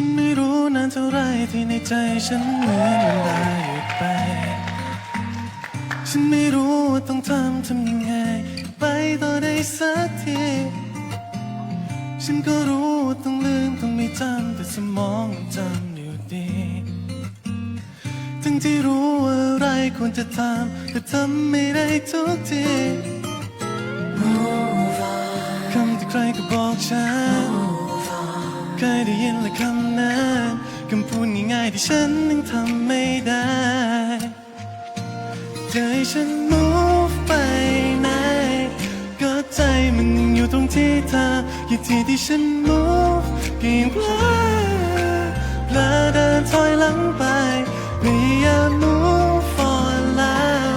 ฉันไม่รู้นานเท่าไรที่ในใจฉันเหมือนเวลาหยุดไป ฉันไม่รู้ว่าต้องทำทำยังไง ไปต่อได้สักที ฉันก็รู้ว่าต้องลืมต้องไม่จำแต่สมองมันจำอยู่ดี ทั้งที่รู้ว่าอะไรควรจะทำแต่ทำไม่ได้ทุกทีคำที่ใครก็บอกฉัน เคยได้ยินและคำนั้นคำพูดง่ายๆที่ฉันยังทำไม่ได้ใจฉัน move ไปไหนก็ใจมันยังอยู่ตรงที่เธอกี่ที่ที่ฉัน move เพียงเพลอเพลอเดินถอยหลังไปพยายาม move on แล้ว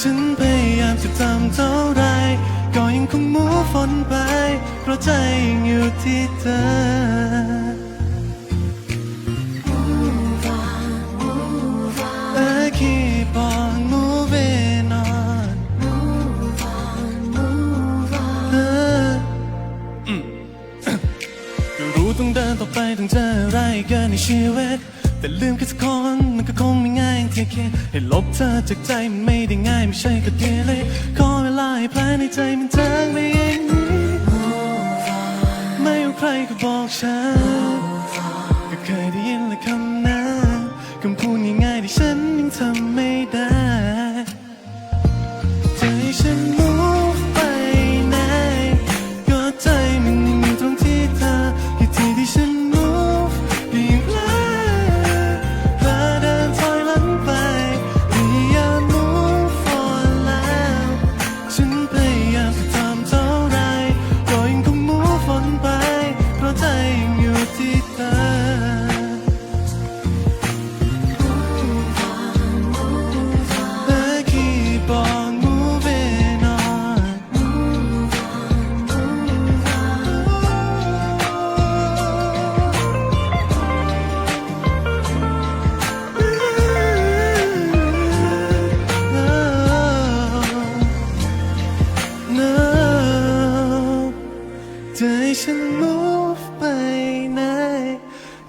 ฉันพยายามจะทำเท่าไรก็ยังคง move on ไปเพราะใจยังอยู่ที่เธอ ต้องเดินต่อไปต้องเจออะไรเกินในชีวิต แต่ลืมแค่สักคนมันก็คงไม่ง่ายอย่างที่คิดให้ลบเธอจากใจมันไม่ได้ง่ายไม่ใช่ก็ดีเลย ขอเวลาให้แผลในใจมันจางไปเองนี้ไม่ว่าใครก็บอกฉัน ใจฉัน move ไปไหน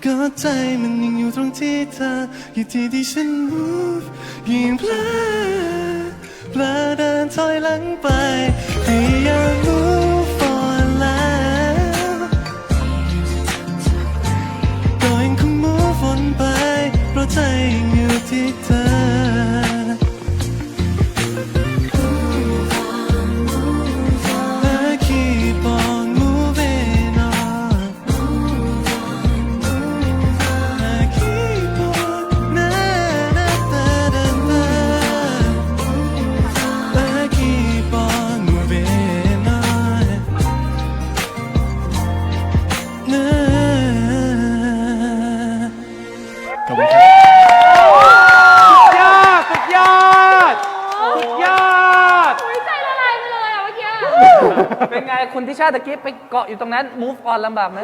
ก็ใจมันยังอยู่ตรงที่เธออยู่ที่ที่ฉัน move ยิ่งเพลอเพลอเดินถอยหลังไปพยายาม move on แล้วก็ยังคง move on ไปเพราะใจยังอยู่ที่เธอ บคุณครับยอดสุดยอดสุดยอด อุ๊ยใจละลายไปเลยอะเมื่อกี้ เป็นไงคุณทิชาตะกี้ไปเกาะอยู่ตรงนั้น move on ลำบากไหม